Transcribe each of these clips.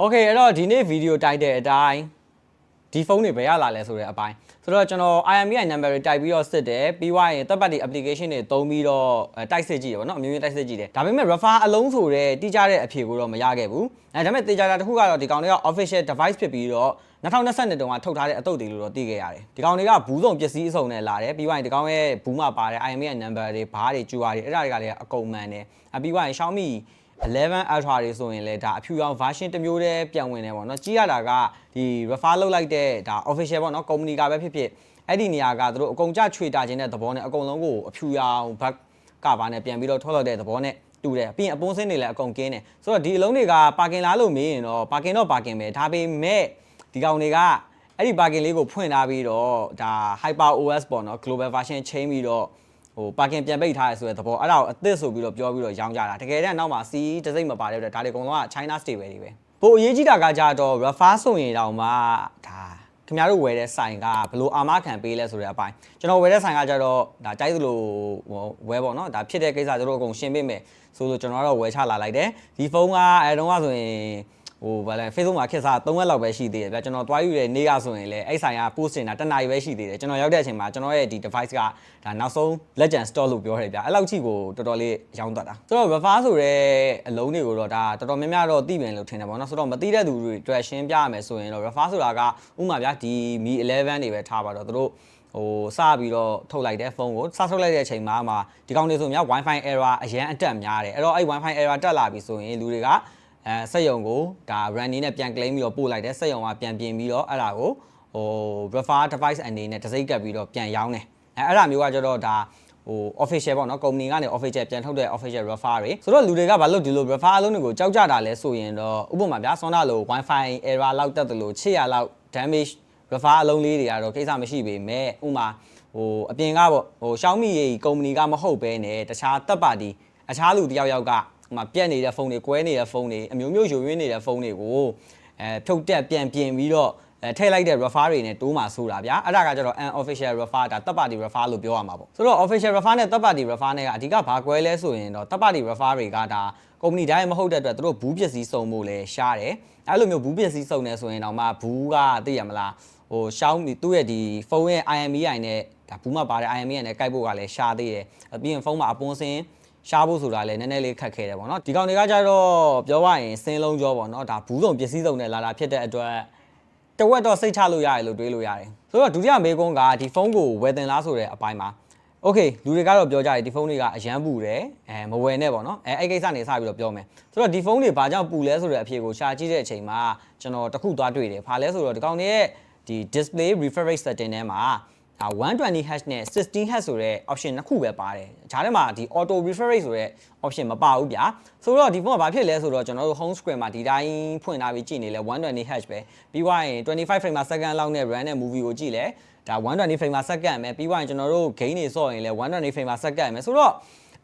โอเคအဲ့တော့ဒီနေ့ဗီဒီယိုတိုက်တဲ့အတိုင်းဒီဖုန်းတွေဘယ်ရလာလဲဆိုတဲ့အပိုင်းဆိုတော့ကျွန်တော် IMEI number တွေတိုက်ပြီးတော့စစ်တယ်ပြီးွားရင် third party application တွေသုံးပြီးတော့အဲတိုက်စစ်ကြည့်တယ်ဗောနော်အမျိုးမျိုးတိုက်စစ်ကြည့်တယ်ဒါပေမဲ့ refer အလုံးဆိုတဲ့တိကျတဲ့အဖြေကိုတော့မရခဲ့ဘူးအဲဒါပေမဲ့တေချာတာတစ်ခုကတော့ဒီကောင်တွေက official device ဖြစ်ပြီးတော့2022တုန်းကထုတ်ထားတဲ့အတုတ်တွေလို့တော့သိခဲ့ရတယ်ဒီကောင်တွေကဘူးစုံပစ္စည်းအစုံနဲ့လာတယ်ပြီးွားရင်ဒီကောင်ရဲ့ဘူးမှာပါတဲ့ IMEI number တွေဘားတွေကျူပါတွေအဲ့ဒါတွေကလည်းအကုန်မှန်တယ်အပြီးွားရင် Xiaomi 11 Ultra တွေဆိုရင်လည်းဒါအဖြူရောင် version တစ်မျိုးတည်းပြန်ဝင်နေပေါ့နော်ကြီးရတာကဒီ refer လုပ်လိုက်တဲ့ဒါ official ပေါ့နော် company ကပဲဖြစ်ဖြစ်အဲ့ဒီနေရာကသူတို့အကုန်ကြချွေတာခြင်းတဲ့သဘောနဲ့အကုန်လုံးကိုအဖြူရောင်ဘက်ကဘာနဲ့ပြန်ပြီးတော့ထုတ်လုပ်တဲ့သဘောနဲ့တူတယ်ပြီးရင်အပုံးစင်းတွေလည်းအကုန်ကင်းတယ်ဆိုတော့ဒီအလုံးတွေကပါကင်လားလို့မေးရင်တော့ပါကင်တော့ပါကင်ပဲဒါပေမဲ့ဒီကောင်တွေကအဲ့ဒီပါကင်လေးကိုဖွင့်ထားပြီးတော့ဒါ Hyper OS ပေါ့နော် global version ချိန်ပြီးတော့ဟို ပါကင်ပြန်ပိတ်ထားရဆိုတဲ့သဘောအဲ့ဒါကိုအသစ်ဆိုပြီးတော့ပြောပြီးတော့ရောင်းကြတာတကယ်တမ်းနောက်မှာစီးတစ်စိမ့်မပါတဲ့အတွက်ဒါတွေအကုန်လုံးက China stable တွေပဲပိုအရေးကြီးတာကကြတော့ refer ဆိုရင်တော့မှဒါခင်ဗျားတို့ဝယ်တဲ့ဆိုင်ကဘလို့အာမခံပေးလဲဆိုတဲ့အပိုင်းကျွန်တော်ဝယ်တဲ့ဆိုင်ကကြတော့ဒါကြိုက်သလိုဟိုဝယ်ပေါ့နော်ဒါဖြစ်တဲ့ကိစ္စတို့အကုန်ရှင်းပေးမယ်ဆိုလို့ကျွန်တော်ကတော့ဝယ်ချလာလိုက်တယ်ဒီဖုန်းကအဲတုန်းကဆိုရင် ဟိုဗာလဲ Facebook မှာခက်စား3ရက်လောက်ပဲရှိသေးတယ်ဗျာကျွန်တော်တွားယူတဲ့နေ့ကဆိုရင်လည်းအဲ့ဆိုင်က post တင်တာတစ်နာရီပဲရှိသေးတယ်ကျွန်တော်ရောက်တဲ့အချိန်မှာကျွန်တော်ရဲ့ဒီ device ကဒါနောက်ဆုံး legend store လို့ပြောရတယ်ဗျာအဲ့လောက်ချိကိုတော်တော်လေးရောင်းတတ်တာဆိုတော့ refer ဆိုတဲ့အလုံးတွေကိုတော့ဒါတော်တော်များများတော့သိပြန်လို့ထင်တယ်ပေါ့နော်ဆိုတော့မသိတဲ့သူတွေအတွက်ရှင်းပြရမယ်ဆိုရင်တော့ refer ဆိုတာကဥမာဗျာဒီ Mi 11တွေပဲထားပါတော့သူတို့ဟိုစပြီးတော့ထုတ်လိုက်တဲ့ဖုန်းကိုစထုတ်လိုက်တဲ့အချိန်မှာမှဒီကောင်တွေဆိုများ Wi-Fi error အရန်အတက်များတယ်အဲ့တော့အဲ့ Wi-Fi error တက်လာပြီဆိုရင်လူတွေက အဲစက်ယုံကိုဒါ run နေနဲ့ပြန် claim ပြီးတော့ပို့လိုက်တယ်စက်ယုံကပြန်ပြင်ပြီးတော့အဲ့ဒါကိုဟို refer device အနေနဲ့တစိမ့်ကပ်ပြီးတော့ပြန်ရောင်းတယ်အဲအဲ့ဒါမျိုးကကျတော့ဒါဟို official ပေါ့နော် company ကနေ official ပြန်ထုတ်တဲ့ official refer တွေဆိုတော့လူတွေကဘာလို့ဒီလို refer အလုံးတွေကိုကြောက်ကြတာလဲဆိုရင်တော့ဥပမာဗျာဆွမ်းတာလို့ wifi error လောက်တက်တယ်လို့800လောက် damage refer အလုံးလေးတွေကတော့ကိစ္စမရှိပေမဲ့ဥမာဟိုအပြင်ကပေါ့ဟို Xiaomi ရဲ့ company ကမဟုတ်ဘဲနဲ့တခြားတပ်ပါတီအခြားလူတယောက်ယောက်က ဟိုမှာပြက်နေတဲ့ဖုန်းတွေကွဲနေတဲ့ဖုန်းတွေအမျိုးမျိုးယိုယွင်းနေတဲ့ဖုန်းတွေကိုအဲဖြုတ်တက်ပြန်ပြင်ပြီးတော့အဲထည့်လိုက်တဲ့ refer တွေနဲ့တိုးမှဆိုတာဗျာအဲ့ဒါကကျတော့ unofficial refer ဒါတပ်ပါတီ refer လို့ပြောရမှာပေါ့ဆိုတော့ official refer နဲ့တပ်ပါတီ refer နဲ့ကအဓိကဘာကွဲလဲဆိုရင်တော့တပ်ပါတီ refer တွေကဒါကုမ္ပဏီတိုင်းမဟုတ်တဲ့အတွက်သူတို့ဘူးပစ္စည်းစုံမှုလဲရှားတယ်အဲ့လိုမျိုးဘူးပစ္စည်းစုံနေဆိုရင်တော့မှဘူးကသိရမလားဟို Xiaomi သူ့ရဲ့ဒီဖုန်းရဲ့ IMEI နဲ့ဒါဘူးမှာပါတဲ့ IMEI နဲ့ကိုက်ဖို့ကလည်းရှားသေးတယ်ပြီးရင်ဖုန်းမှာအပွန်းစင်း ရှားဖို့ဆိုတာလည်းနည်းနည်းလေးခက်ခဲတယ်ပေါ့နော်ဒီကောင်တွေကကြတော့ပြောရရင်စင်းလုံးကြောပေါ့နော်ဒါဘူးစုံပစ္စည်းစုံနဲ့လာတာဖြစ်တဲ့အတွက်တဝက်တော့စိတ်ချလို့ရတယ်လို့တွေးလို့ရတယ်ဆိုတော့ဒုတိယမေကွန်းကဒီဖုန်းကိုဝယ်တင်လားဆိုတဲ့အပိုင်းမှာโอเคလူတွေကတော့ပြောကြတယ်ဒီဖုန်းတွေကအရန်ပူတယ်အဲမဝယ်နဲ့ပေါ့နော်အဲအဲ့ကိစ္စနေစပြီးတော့ပြောမယ်ဆိုတော့ဒီဖုန်းတွေဘာကြောင့်ပူလဲဆိုတဲ့အဖြေကိုရှာကြည့်တဲ့အချိန်မှာကျွန်တော်တခုသွားတွေ့တယ်ဘာလဲဆိုတော့ဒီကောင်တွေရဲ့ဒီ display refresh setting ထဲမှာ ဒါ 120Hz နဲ့ 16Hz ဆိုတဲ့ option နှစ်ခုပဲပါတယ်။ဂျားထဲမှာဒီ auto refresh ဆိုတဲ့ option မပါဘူးဗျာ။ဆိုတော့ဒီဖုန်းကဘာဖြစ်လဲဆိုတော့ကျွန်တော်တို့ home screen မှာဒီတိုင်းဖွင့်ထားပြီးကြည့်နေလဲ 120Hz ပဲ။ပြီးွားရင်25 frame per second လောက်နဲ့ run တဲ့ movie ကိုကြည့်လဲဒါ120 frame per second ပဲပြီးွားရင်ကျွန်တော်တို့ gain တွေဆော့ရင်လဲ120 frame per second ပဲဆိုတော့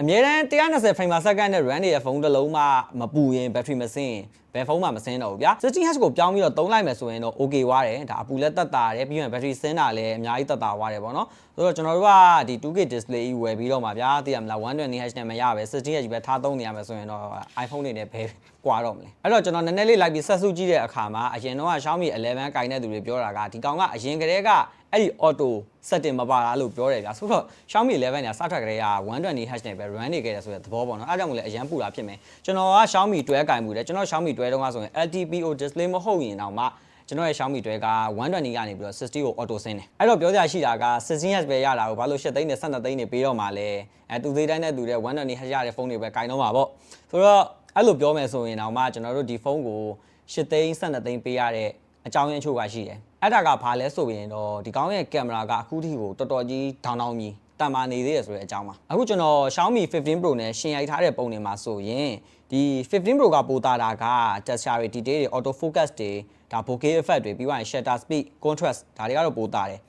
အမြဲတမ်း120 frame per second နဲ့ run နေတဲ့ဖုန်းတစ်လုံးမှမပူရင် battery မစင်း ဘယ်ဖုန်းမှမစင်းတော့ဘူးဗျာ 16Hz ကိုပြောင်းပြီးတော့သုံးလိုက်မယ်ဆိုရင်တော့ okay ွားတယ်ဒါအပူလည်းတက်တာတယ်ပြီးရင် battery စင်းတာလည်းအများကြီးတက်တာွားတယ်ပေါ့နော်ဆိုတော့ကျွန်တော်တို့ကဒီ 2K display ကြီးဝယ်ပြီးတော့မှာဗျာသိရမလား 120Hz နဲ့မရပဲ 16Hz ပဲထားသုံးနေရမယ်ဆိုရင်တော့ iPhone တွေနဲ့ဘယ်ကွာတော့မလဲအဲ့တော့ကျွန်တော်နည်းနည်းလေးလိုက်ပြီးဆက်စုကြည့်တဲ့အခါမှာအရင်တော့ Xiaomi 11ကင်တဲ့သူတွေပြောတာကဒီကောင်ကအရင်ကတည်းကအဲ့ဒီ auto setting မပါလားလို့ပြောတယ်ဗျာဆိုတော့ Xiaomi 11ညာစထွက်ကြတဲ့က 120Hz နဲ့ပဲ run နေခဲ့တယ်ဆိုတဲ့သဘောပေါ့နော်အားကြောင့်မလဲအရန်ပူတာဖြစ်မယ်ကျွန်တော်က Xiaomi 12ကင်မှုတယ်ကျွန်တော် Xiaomi 12တုန်းကဆိုရင် LTPO display မဟုတ်ရင်တော့မှကျွန်တော်ရဲ့ Xiaomi 12က120ကနေပြီးတော့60ကို auto ဆင်းတယ်အဲ့တော့ပြောကြရှိတာက 16Hz ပဲရတာကိုဘာလို့8သိန်းနဲ့12သိန်းနဲ့ပေးတော့မှလဲအဲသူသေးတိုင်းနဲ့သူတဲ့ 120Hz ရတဲ့ဖုန်းတွေပဲကင်တော့မှာပေါ့ဆိုတော့အဲ့လိုပြောမယ်ဆိုရင်တော့မှကျွန်တော်တို့ဒီဖုန်းကို8သိန်း12သိန်းပေးရတဲ့အကြောင်းရင်းအချို့ကရှိတယ်အဲ့ဒါကဘာလဲဆိုရင်တော့ဒီကောင်းရဲ့ကင်မရာကအခုထိကိုတော်တော်ကြီးဒေါင်းဒေါင်းကြီး တန်မာနေသေးရဆိုတဲ့အကြောင်းပါအခုကျွန်တော် Xiaomi 15 Pro နဲ့ရှင်ရိုက်ထားတဲ့ပုံတွေမှာဆိုရင်ဒီ15 Pro ကပိုတာတာက texture တွေ detail တွေ auto focus တွေဒါ bokeh effect တွေပြီးသွားရင် shutter speed contrast ဒါတွေကတော့ပိုတာတယ်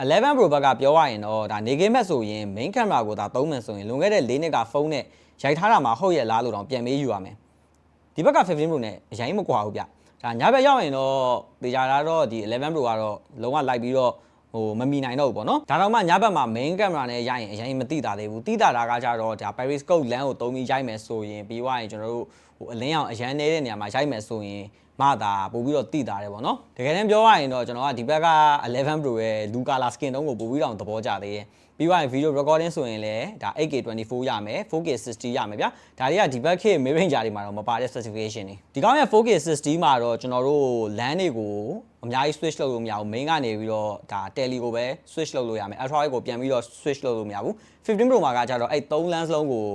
11 Pro ဘက်ကပြောရရင်တော့ဒါ negative မဲ့ဆိုရင် main camera ကိုဒါသုံးမယ်ဆိုရင်လွန်ခဲ့တဲ့၄နှစ်ကဖုန်းနဲ့ရိုက်ထားတာမှာဟုတ်ရဲ့လားလို့တော့ပြန်မေးယူရမယ်ဒီဘက်က15 Pro နဲ့အရင်မကွာဘူးဗျဒါညဘက်ရောက်ရင်တော့တေချာတာတော့ဒီ11 Pro ကတော့လုံးဝလိုက်ပြီးတော့ ဟိုမမီနိုင်တော့ဘူးပေါ့နော်ဒါတော့မှညဘက်မှာ main camera နဲ့ရိုက်ရင်အရင်မသိတာသေးဘူးသိတာတာကကြတော့ဒါ periscope lens ကိုသုံးပြီးရိုက်မယ်ဆိုရင်ပြီးွားရင်ကျွန်တော်တို့ဟိုအလင်းအောင်အရန်နေတဲ့နေရာမှာရိုက်မယ်ဆိုရင်မှသာပို့ပြီးတော့တည်တာတယ်ပေါ့နော်တကယ်တမ်းပြောရရင်တော့ကျွန်တော်ကဒီဘက်က11 Pro ရဲ့ Lu Color skin တုံးကိုပို့ပြီးတော့သဘောကျသေးတယ်ပြီးသွားရင် video recording ဆိုရင်လည်းဒါ 8K24 ရမယ် 4K 60 ရမယ်ဗျာဒါတွေကဒီဘက်ခေတ် mid range တွေမှာတော့မပါတဲ့ specification တွေဒီကောင်းရဲ့ 4K 60 မှာတော့ကျွန်တော်တို့ LAN တွေကိုအများကြီး switch လုပ်လို့မရဘူး main ကနေပြီးတော့ဒါ tele ကိုပဲ switch လုပ်လို့ရမယ် ultra wide ကိုပြန်ပြီးတော့ switch လုပ်လို့မရဘူး15 Pro မှာကကြတော့အဲ့3 lens လုံးကို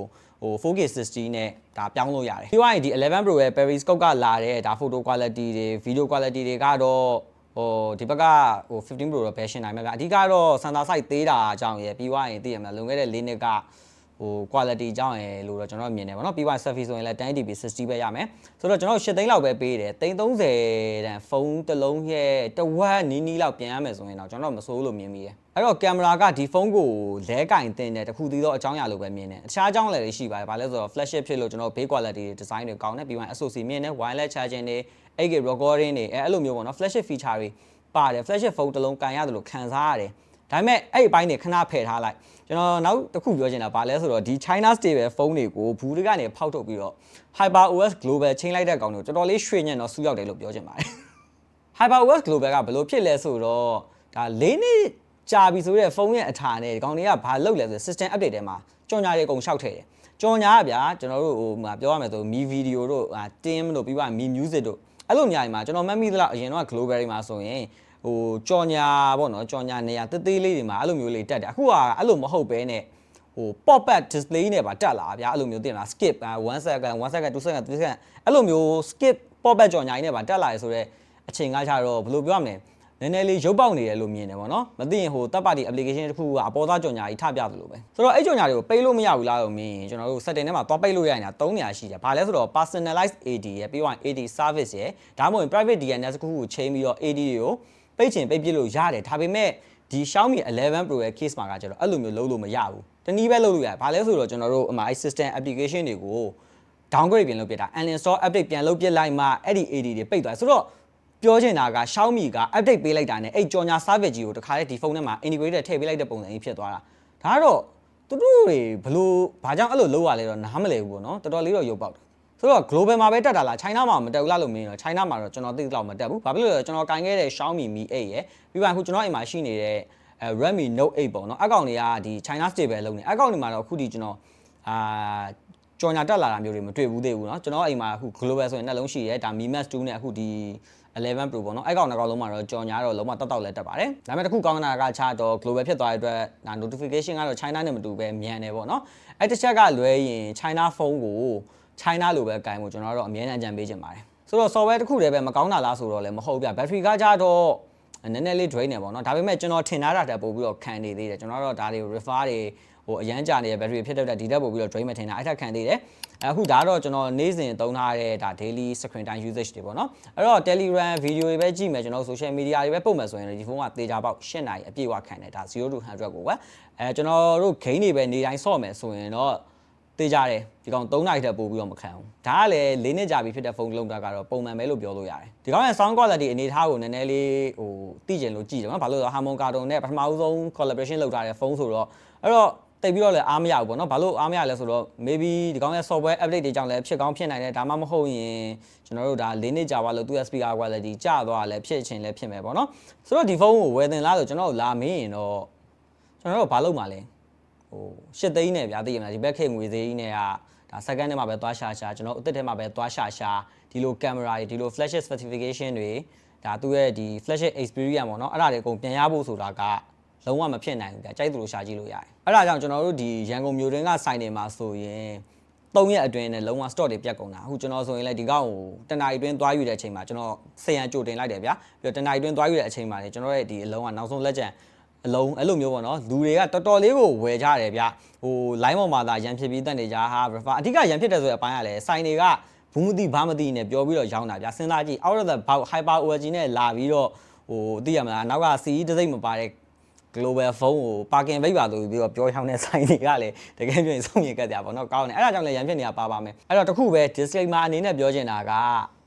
ဟို 4K 60နဲ့ဒါပြောင်းလို့ရတယ်ပြီးသွားရင်ဒီ11 Pro ရဲ့ periscope ကလာတဲ့ဒါ photo quality တွေ video quality တွေကတော့ဟိုဒီဘက်ကဟို15 Pro တော့ဘယ်ရှင်းနိုင်မှာကအဓိကတော့စန်တာ site သေးတာအကြောင်းရယ်ပြီးသွားရင်သိရမလားလွန်ခဲ့တဲ့၄နှစ်ကဟို quality အကြောင်းရယ်လို့တော့ကျွန်တော်မြင်တယ်ဗောနော်ပြီးသွား selfie ဆိုရင်လည်း 10dp 60ပဲရမယ်ဆိုတော့ကျွန်တော်8သိန်းလောက်ပဲပေးတယ်330တန်ဖုန်းတစ်လုံးရဲ့တဝက်နီးနီးလောက်ပြန်ရမယ်ဆိုရင်တော့ကျွန်တော်မစိုးလို့မြင်မိတယ် အဲ့တော့ကင်မရာကဒီဖုန်းကိုလဲကင်တင်တယ်တခုတည်းသောအကြောင်းအရာလိုပဲမြင်တယ်တခြားအကြောင်းလည်းရှိပါတယ်ဘာလဲဆိုတော့ flagship ဖြစ်လို့ကျွန်တော် base quality တွေ design တွေကောင်းတယ်ပြီးသွား SoC မြင်တယ် wireless charging တွေ 8K recording တွေအဲအဲ့လိုမျိုးပေါ့နော် flagship feature တွေပါတယ် flagship ဖုန်းတစ်လုံးကန်ရတယ်လို့ခံစားရတယ်ဒါပေမဲ့အဲ့ဒီအပိုင်းတွေခဏဖယ်ထားလိုက်ကျွန်တော်နောက်တစ်ခုပြောချင်တာဗာလဲဆိုတော့ဒီ China stable ဖုန်းတွေကိုဘူးတကနေဖောက်ထုတ်ပြီးတော့ Hyper OS Global ချိန်လိုက်တဲ့ကောင်တွေတော်တော်လေးရွှေ့ညံ့တော့စူးရောက်တယ်လို့ပြောချင်ပါတယ် Hyper OS Global ကဘယ်လိုဖြစ်လဲဆိုတော့ဒါ၄နှစ် ကြာပြီဆိုတဲ့ဖုန်းရဲ့အထာနဲ့ဒီကောင်တွေကဘာလုပ်လဲဆို system update ထဲမှာကြော်ညာတွေအကုန်ရှောက်ထည့်တယ်ကြော်ညာကဗျာကျွန်တော်တို့ဟိုမှာပြောရမယ်ဆိုမီဗီဒီယိုတို့အာ team တို့ပြီးပါမီ music တို့အဲ့လိုညာတွေမှာကျွန်တော်မှတ်မိသလောက်အရင်တော့ global တွေမှာဆိုရင်ဟိုကြော်ညာပေါ့နော်ကြော်ညာနေရာတေးသေးလေးတွေမှာအဲ့လိုမျိုးလေးတက်တယ်အခုကအဲ့လိုမဟုတ်ဘဲနဲ့ဟို pop up display နဲ့ပါတက်လာဗျာအဲ့လိုမျိုးတင်လာ skip 1 second 1 second 2 second 3 second အဲ့လိုမျိုး skip pop up ကြော်ညာကြီးနဲ့ပါတက်လာရဆိုတော့အချိန်ကကြတော့ဘယ်လိုပြောရမလဲ နည်းနည်းလေးရုပ်ပေါက်နေတယ်လို့မြင်တယ်ပေါ့နော်မသိရင်ဟိုတပ်ပါတီ application တစ်ခုကအပေါ်သားကြော်ညာကြီးထပြသလိုပဲဆိုတော့အဲ့ကြော်ညာတွေကိုပိတ်လို့မရဘူးလားလို့မြင်ရင်ကျွန်တော်တို့ setting ထဲမှာသွားပိတ်လို့ရရင်3နေရာရှိတယ်ဘာလဲဆိုတော့ personalized AD ရယ်ပြီးတော့ AD service ရယ်ဒါမှမဟုတ် private DNS တစ်ခုကိုချိန်ပြီးတော့ AD တွေကိုပိတ်ချင်ပိတ်ပြလို့ရတယ်ဒါပေမဲ့ဒီ Xiaomi 11 Pro ရဲ့ case မှာကကျတော့အဲ့လိုမျိုးလုပ်လို့မရဘူးတနည်းပဲလုပ်လို့ရတယ်ဘာလဲဆိုတော့ကျွန်တော်တို့အမ system application တွေကို downgrade ပြန်လုပ်ပြတာ uninstall update ပြန်လုပ်ပြလိုက်မှအဲ့ဒီ AD တွေပိတ်သွားဆိုတော့ ပြောချင်တာက Xiaomi က update ပေးလိုက်တာနဲ့အဲ့ကြော်ညာ service ကြီးကိုတခါလေဒီဖုန်းထဲမှာ integrated ထည့်ပေးလိုက်တဲ့ပုံစံကြီးဖြစ်သွားတာဒါကတော့သူတို့တွေဘလို့ဘာကြောင့်အဲ့လိုလုပ်ရလဲတော့နားမလည်ဘူးပေါ့နော်တော်တော်လေးတော့ရုပ်ပေါက်တယ်ဆိုတော့ global မှာပဲတက်တာလား China မှာမတက်ဘူးလားလို့မင်းတော့ China မှာတော့ကျွန်တော်သိသလောက်မတက်ဘူးဘာဖြစ်လို့လဲကျွန်တော်ကင်ခဲ့တဲ့ Xiaomi Mi 8ရယ်ပြီးပါအခုကျွန်တော်အိမ်မှာရှိနေတဲ့အဲ Redmi Note 8ပေါ့နော်အကောင့်တွေကဒီ China stable လုံးနေအကောင့်တွေမှာတော့အခုဒီကျွန်တော်အာကြော်ညာတက်လာတာမျိုးတွေမတွေ့ဘူးသေးဘူးเนาะကျွန်တော်အိမ်မှာအခု global ဆိုရင်နှလုံးရှိတယ်ဒါ Mi Max 2နဲ့အခုဒီ 11 Pro ပေါ့နော်အဲ့ကောင်တစ်ကောင်လုံးမှာတော့ကြော်ညာတော့လုံးဝတက်တောက်လဲတက်ပါတယ်ဒါပေမဲ့တစ်ခုကောင်းတာကခြားတော့ global ဖြစ်သွားတဲ့အတွက်ဒါ notification ကတော့ China နဲ့မတူပဲမြန်တယ်ပေါ့နော်အဲ့တစ်ချက်ကလွဲရင် China phone ကို China လိုပဲကင်ဖို့ကျွန်တော်တို့အမြဲတမ်းကြံပေးချင်ပါတယ်ဆိုတော့ software တစ်ခုတည်းပဲမကောင်းတာလားဆိုတော့လည်းမဟုတ်ဗျ battery ကကြတော့နည်းနည်းလေး drain နေပေါ့နော်ဒါပေမဲ့ကျွန်တော်ထင်ထားတာတက်ပို့ပြီးတော့ခံနေသေးတယ်ကျွန်တော်တို့ဒါတွေကို refer တွေ ဟိုအရန်ကြာနေတဲ့ battery ဖြစ်တဲ့ဒီတက်ပို့ပြီးတော့ drain မထင်တာအဲ့ထက်ခံသေးတယ်အခုဒါတော့ကျွန်တော်နေ့စဉ်သုံးထားတဲ့ဒါ daily screen time usage တွေပေါ့နော်အဲ့တော့ Telegram video တွေပဲကြည့်မယ်ကျွန်တော် social media တွေပဲပို့မယ်ဆိုရင်ဒီဖုန်းကသေချာပေါက်၈နာရီအပြည့်အဝခံတယ်ဒါ0 to 100ကိုပဲအဲကျွန်တော်တို့ gain တွေပဲနေတိုင်းဆော့မယ်ဆိုရင်တော့တေးကြတယ်ဒီကောင်3နာရီထက်ပိုပြီးတော့မခံဘူးဒါကလည်း၄နှစ်ကြာပြီဖြစ်တဲ့ဖုန်းလုံးတာကတော့ပုံမှန်ပဲလို့ပြောလို့ရတယ်ဒီကောင်ရဲ့ sound quality အနေထားကိုနည်းနည်းလေးဟိုသိကျင်လို့ကြည့်တယ်နော်ဘာလို့လဲဆိုတော့ Harmon Kardon နဲ့ပထမဦးဆုံး collaboration လုပ်ထားတဲ့ဖုန်းဆိုတော့အဲ့တော့ တိတ်ပြီးတော့လည်းအားမရဘူးပေါ့နော်ဘာလို့အားမရလဲဆိုတော့ maybe ဒီကောင်ရဲ့ software update တွေကြောင့်လည်းဖြစ်ကောင်းဖြစ်နိုင်တယ်ဒါမှမဟုတ်ရင်ကျွန်တော်တို့ဒါ၄နှစ်ကြာပါလို့သူ့ speaker quality ကျသွားလည်းဖြစ်ချင်လည်းဖြစ်မယ်ပေါ့နော်ဆိုတော့ဒီဖုန်းကိုဝယ်တင်လားဆိုကျွန်တော်တို့လာမင်းရင်တော့ကျွန်တော်တို့ဘာလုပ်မှာလဲဟိုရှစ်သိန်းနဲ့ဗျာသိရမလားဒီဘက်ခေတ်ငွေသေးကြီးနဲ့ကဒါ second ထဲမှာပဲသွားရှာရှာကျွန်တော်အစ်စ်ထဲမှာပဲသွားရှာရှာဒီလို camera တွေဒီလို flash specification တွေဒါသူ့ရဲ့ဒီ flash experience ပေါ့နော်အဲ့ဒါတွေအကုန်ပြန်ရဖို့ဆိုတာက လုံးဝမဖြစ်နိုင်ဘူးကြာကြိုက်သလိုရှာကြည့်လို့ရတယ်အဲ့ဒါကြောင့်ကျွန်တော်တို့ဒီရန်ကုန်မြို့တွင်းကဆိုင်တွေမှာဆိုရင်၃ရက်အတွင်းနဲ့လုံးဝ stock တွေပြတ်ကုန်တာအခုကျွန်တော်ဆိုရင်လည်းဒီကောက်ကိုတနင်္လာရီအတွင်းသွားယူတဲ့အချိန်မှာကျွန်တော်ဆယ်ရန်ကြိုတင်လိုက်တယ်ဗျာပြီးတော့တနင်္လာရီအတွင်းသွားယူတဲ့အချိန်မှာလည်းကျွန်တော်ရဲ့ဒီအလုံးကနောက်ဆုံးလက်ကျန်အလုံးအဲ့လိုမျိုးပေါ့နော်လူတွေကတော်တော်လေးကိုဝယ်ကြတယ်ဗျဟို line ပေါ်မှာသာရန်ဖြစ်ပြီးတက်နေကြဟာ refer အဓိကရန်ဖြစ်တယ်ဆိုတဲ့အပိုင်းကလည်းဆိုင်တွေကဘူးမသိဘာမသိနဲ့ပြောပြီးတော့ရောင်းတာဗျစဉ်းစားကြည့် out of the box hyper OLG နဲ့လာပြီးတော့ဟိုသိရမလားနောက်က CE တစ်စိတ်မပါတဲ့ global phone ကို parking ပိတ်ပါလို့ပြီးတော့ပြောချောင်းတဲ့ဆိုင်တွေကလည်းတကယ်ပြောရင်စုံမြင်ကတ်ကြပါတော့ကောင်းတယ်အဲ့ဒါကြောင့်လည်းရန်ဖြစ်နေတာပါပါမယ်အဲ့တော့တခုပဲ disclaimer အနေနဲ့ပြောချင်တာက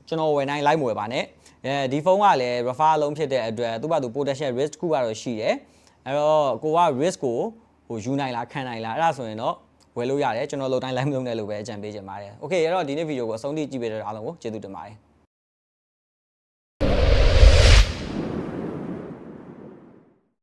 ကျွန်တော်ဝယ်နိုင်လိုက်မဝယ်ပါနဲ့အဲဒီဖုန်းကလည်း refer လုံးဖြစ်တဲ့အတွက်သူ့ဘာသူ potential risk တစ်ခုကတော့ရှိတယ်အဲ့တော့ကိုက risk ကိုဟိုယူနိုင်လားခံနိုင်လားအဲ့ဒါဆိုရင်တော့ဝယ်လို့ရတယ်ကျွန်တော်လိုတိုင်း live မလုပ်နဲ့လို့ပဲအကြံပေးချင်ပါတယ်။ Okay အဲ့တော့ဒီနေ့ဗီဒီယိုကိုအဆုံးထိကြည့်ပေးတဲ့အားလုံးကိုကျေးဇူးတင်ပါတယ်။